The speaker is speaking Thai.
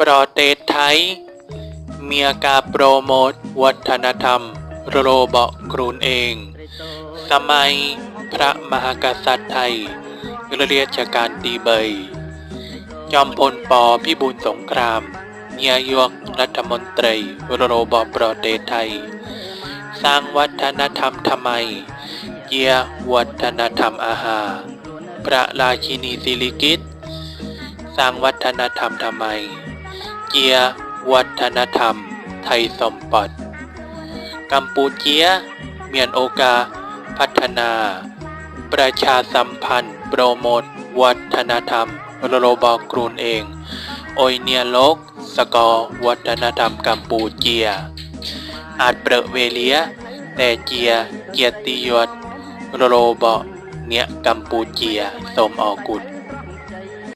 ประเทศไทย เมียกาโปรโมท วัฒนธรรม โรบะกรูนเอง สมัยพระมหากษัตริย์ไทยเรียชการตีเบย จอมพลปพิบูลสงครามนายกรัฐมนตรีโรบอประเทศไทย สร้างวัฒนธรรมทำไม เยียวัฒนธรรมอาหาร พระราชินีสิริกิตสร้างวัฒนธรรมทำไม เกีย วัฒนธรรม ไทยสมปดกัมพูเจีย เมียนโอกา พัฒนา ประชาสัมพันธ์ โปรโมท วัฒนธรรม โรบอกกรูนเอง โอยเนียโลก สกอร์วัฒนธรรมกัมพูเจีย อาจเปรเวเลีย แต่เจีย เกียรติยศโรบอเนียกัมพูเจียสมอกุล